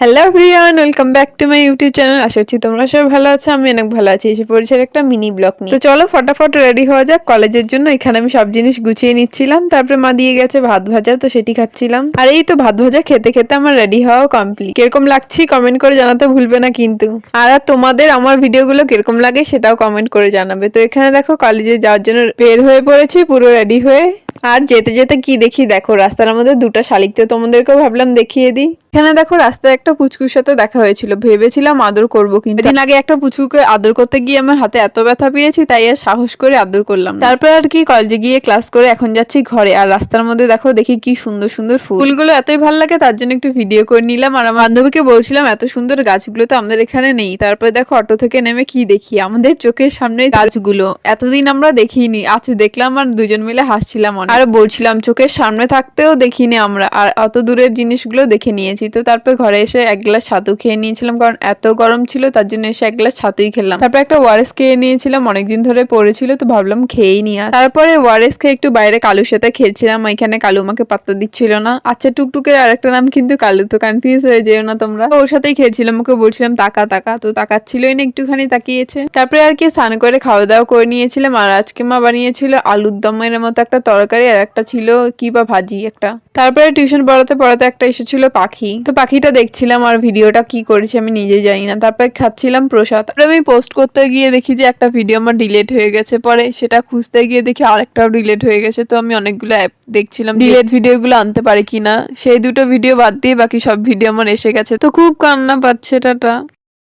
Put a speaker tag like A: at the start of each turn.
A: Hello Priyan welcome back to my YouTube channel আশা করছি তোমরা সবাই ভালো আছো। আমি অনেক ভালো আছি। এসে পড়েছে একটা মিনি ব্লগ নিয়ে। তো চলো ফটাফট রেডি হওয়া যাক। কলেজের জন্য এখানে আমি সব জিনিস গুছিয়ে নিচ্ছিলাম। তারপরে মা দিয়ে গেছে ভাত ভাজা, তো সেটি খাচ্ছিলাম। আর এই তো ভাত ভাজা খেতে খেতে আমার রেডি হওয়া কমপ্লিট কীরকম লাগছি কমেন্ট করে জানাতে ভুলবে না কিন্তু। আর আর তোমাদের আমার ভিডিওগুলো কীরকম লাগে সেটাও কমেন্ট করে জানাবে। তো এখানে দেখো কলেজে যাওয়ার জন্য বের হয়ে পড়েছি, পুরো রেডি হয়ে। আর যেতে যেতে কি দেখি? দেখো, রাস্তার মধ্যে দুটো শালিক তো তোমাদেরকেও ভাবলাম দেখিয়ে দিই। এখানে দেখো, রাস্তায় একটা পুচকুর সাথে দেখা হয়েছিল। ভেবেছিলাম আদর করব, কিন্তু দিন আগে একটা পুচকুকে আদর করতে গিয়ে আমার হাতে এত ব্যথা পেয়েছি, তাই আর সাহস করে আদর করলাম তারপর আর কি, কলেজে গিয়ে ক্লাস করে এখন যাচ্ছি ঘরে। আর রাস্তার মধ্যে দেখো, দেখি কি সুন্দর সুন্দর ফুল। ফুলগুলো এতই ভালো লাগে, তার জন্য একটু ভিডিও করে নিলাম। আর আমার বান্ধবীকে বলছিলাম, এত সুন্দর গাছগুলো তো আমাদের এখানে নেই। তারপরে দেখো, অটো থেকে নেমে কি দেখি? আমাদের চোখের সামনে গাছগুলো। এতদিন আমরা দেখিনি। আছে দেখলাম আর দুজন মিলে হাসছিলাম। আর বলছিলাম, চোখের সামনে থাকতেও দেখিনি আমরা। আর অত দূরের জিনিসগুলো দেখে নিয়েছি। তো তারপর ঘরে এসে এক গ্লাস ছাতু খেয়ে নিয়েছিলাম, কারণ এত গরম ছিল, তার জন্য এসে এক গ্লাস ছাতুই খেলাম। তারপর একটা ওয়ারেস খেয়ে নিয়েছিলাম, অনেকদিন ধরে পড়েছিল, তো ভাবলাম খেয়েই নিয়ে। তারপরে ওয়ারেস খেয়ে একটু বাইরে কালুর সাথে খেলছিলাম এখানে কালু আমাকে পাত্তা দিচ্ছিল না। আচ্ছা টুকটুকের আরেকটা নাম কিন্তু কালু, তো কনফিউজ হয়ে যেও না তোমরা। ওর সাথেই খেলছিলাম, ওকে বলছিলাম, তাকা তাকা। তো তাকাচ্ছিলই না, একটুখানি তাকিয়েছে। তারপরে আর কি স্নান করে খাওয়া দাওয়া করে নিয়েছিলাম, আর আজকে মা বানিয়েছিল আলুর দমের মতো একটা তরকারি আর একটা ছিল কি বা ভাজি, একটা। তারপরে টিউশন পড়াতে পড়াতে একটা এসেছিল পাখি। তো পাখিটা দেখছিলাম আর ভিডিওটা কি করেছে আমি নিজে জানি না। তারপরে খাচ্ছিলাম প্রসাদ। তারপরে আমি পোস্ট করতে গিয়ে দেখি যে একটা ভিডিও আমার ডিলেট হয়ে গেছে। পরে সেটা খুঁজতে গিয়ে দেখি আরেকটাও ডিলেট হয়ে গেছে। তো আমি অনেকগুলো অ্যাপ দেখছিলাম ডিলেট ভিডিওগুলো আনতে পারি কিনা। সেই দুটো ভিডিও বাদ দিয়ে বাকি সব ভিডিও আমার এসে গেছে। তো খুব কান্না পাচ্ছে টাটা